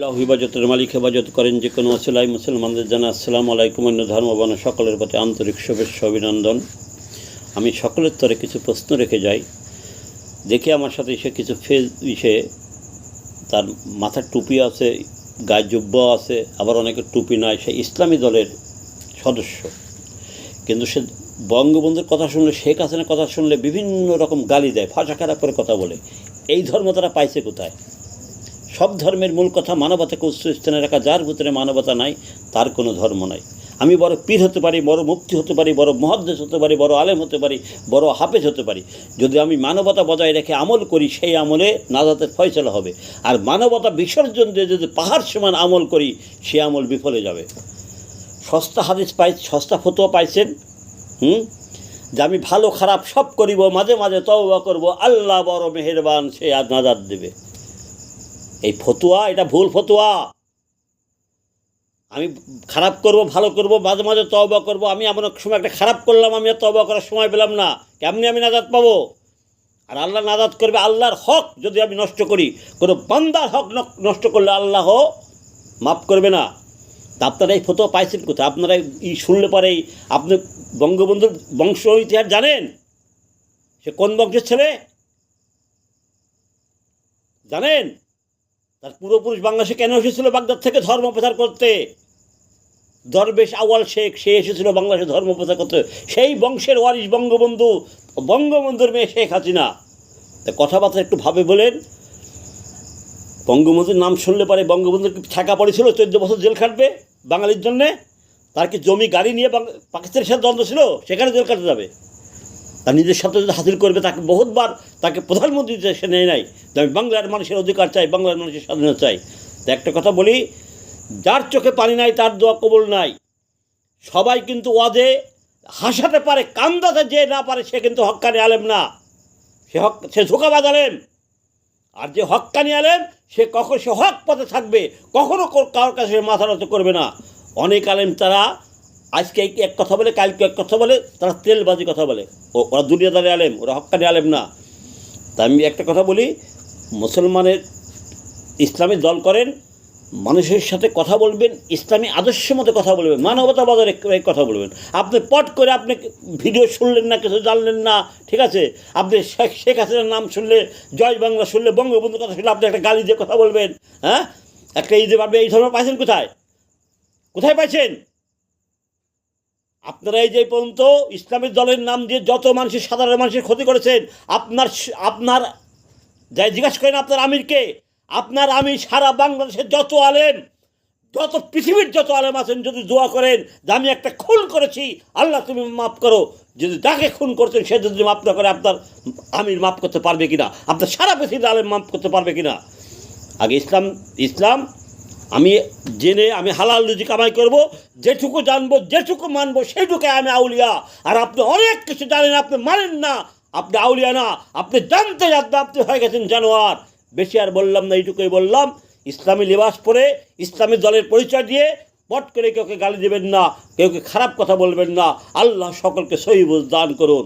হিবাজতের মালিক হেফাজত করেন যে কোনো অসিলাই মুসলমানদের জানা আসসালাম আলাইকুম অন্য ধর্মবান সকলের প্রতি আন্তরিক শুভেচ্ছা অভিনন্দন। আমি সকলের তরে কিছু প্রশ্ন রেখে যাই। দেখে আমার সাথে সে কিছু ফেস ইসে, তার মাথার টুপি আছে, গায়ে জুব্ব আছে, আবার অনেকের টুপি নাই সে ইসলামী দলের সদস্য। কিন্তু সে বঙ্গবন্ধুর কথা শুনলে, শেখ হাসিনার কথা শুনলে বিভিন্ন রকম গালি দেয় ভাষা খারাপ করে কথা বলে। এই ধর্ম তারা পাইছে কোথায়? সব ধর্মের মূল কথা মানবতাকে উচ্চ স্থানে রাখা, যার ভিতরে মানবতা নাই, তার কোনো ধর্ম নাই। আমি বড় পীর হতে পারি, বড় মুক্তি হতে পারি, বড় মহাদ্দেশ হতে পারি, বড় আলেম হতে পারি, বড় হাফেজ হতে পারি। যদি আমি মানবতা বজায় রেখে আমল করি, সেই আমলে নাজাতের ফয়সলা হবে। আর মানবতা বিসর্জন দিয়ে যদি পাহাড় সমান আমল করি, সে আমল বিফলে যাবে। সস্তা হাদিস পাই, সস্তা ফতোয়া পাইছেন, হুম? যে আমি ভালো খারাপ সব করিব, মাঝে মাঝে তওবা করব, আল্লাহ বড় মেহেরবান, সে আর নাজাদ দেবে। এই ফতুয়া, এটা ভুল ফতুয়া। আমি খারাপ করব, ভালো করব, মাঝে মাঝে তওবা করব, আমি এমন সময় একটা খারাপ করলাম আমি আর তওবা করার সময় পেলাম না। কেমনি আমি নাজাদ পাবো? আর আল্লাহ নাজাদ করবে আল্লাহর হক, যদি আমি নষ্ট করি। কোনো বান্দার হক নষ্ট করলে আল্লাহ মাফ করবে না। তা আপনারা এই ফটো পাইছেন কোথায়? আপনারা ই শুনলে পরেই আপনি বঙ্গবন্ধুর বংশ ইতিহাস জানেন? সে কোন বংশের ছেলে? জানেন? তার পূর্বপুরুষ বাংলাদেশে কেন এসেছিল বাগদাদ থেকে? ধর্ম প্রচার করতে। দরবেশ আওয়াল শেখ, সে এসেছিল বাংলাদেশে ধর্ম প্রচার করতে। সেই বংশের ওয়ারিশ বঙ্গবন্ধু, বঙ্গবন্ধুর মেয়ে শেখ হাসিনা। তা কথাবার্তা একটু ভাবে বলেন। বঙ্গবন্ধুর নাম শুনলে পরে বঙ্গবন্ধুর কি ছাকা পড়েছিল? চোদ্দ বছর জেল খাটবে বাঙালির জন্যে? তার কি জমি, গাড়ি নিয়ে পাকিস্তানের সাথে দ্বন্দ্ব ছিল? সেখানে জেল কাটতে যাবে। তার নিজের সাথে যদি হাসিল করবে, তাকে বহুতবার তাকে প্রধানমন্ত্রী সে নেয় নাই। আমি বাংলার মানুষের অধিকার চাই, বাংলার মানুষের স্বাধীনতা চাই। তো একটা কথা বলি, যার চোখে পানি নাই, তার দোয়া কবল নাই। সবাই কিন্তু ওয়াদে, হাসাতে পারে, কান্দাতে যে না পারে, সে কিন্তু হক্কানি আলেম না। সে হক, সে ধোকাবাজ আলেম। আর যে হক্কানি আলেম, সে কখন, সে হক পথে থাকবে, কখনো কারোর কাছে মাথা নত করবে না। অনেক আলেম তারা আজকে এক কথা বলে, কালকে এক কথা বলে, তারা তেলবাজি কথা বলে। ও, ওরা দুনিয়াদারি আলেম, ওরা হক্কানি আলেম না। তা আমি একটা কথা বলি, মুসলমানের ইসলামী দল করেন, মানুষের সাথে কথা বলবেন, ইসলামী আদর্শের মতো কথা বলবেন, মানবতা বাজারে কথা বলবেন। আপনি পট করে আপনি ভিডিও শুনলেন না, কিছু জানলেন না, ঠিক আছে? আপনি শেখ শেখ হাসিনার নাম শুনলে, জয় বাংলা শুনলে, বঙ্গবন্ধুর কথা শুনলে, আপনি একটা গালি দিয়ে কথা বলবেন হ্যাঁ? একটা যে ভাবে এই ধরনের পাইছেন কোথায়? কোথায় পাইছেন? আপনারা এই যে পর্যন্ত ইসলামিক দলের নাম দিয়ে যত মানুষের, সাধারণ মানুষের ক্ষতি করেছেন, আপনার আপনার, যাই জিজ্ঞাসা করেন আপনার আমিরকে, আপনার আমি সারা বাংলাদেশের যত আলেম, যত পৃথিবীর যত আলেম আছেন, যদি দোয়া করেন যে আমি একটা খুন করেছি, আল্লাহ তুমি মাফ করো। যদি যাকে খুন করছেন, সে যদি মাফ না করে, আপনার আমির মাফ করতে পারবে কিনা? আপনার সারা পৃথিবীর আলেম মাফ করতে পারবে কিনা? আগে ইসলাম ইসলাম আমি জেনে আমি হালাল রুজি কামাই করব, যেটুকু জানব, যেটুকু মানবো সেটুকু আমি আউলিয়া। আর আপনি অনেক কিছু জানেন, আপনি মানেন না। আপনি আউলিয়া না, আপনি জানতে জানতে আপনি হয়ে গেছেন জানোয়ার। বেশি আর বললাম না, এইটুকুই বললাম। ইসলামী লিবাস পরে ইসলামী দলের পরিচয় দিয়ে পট করে কেউকে গালি দেবেন না, কেউকে খারাপ কথা বলবেন না। আল্লাহ সকলকে সহি বুঝ দান করুন।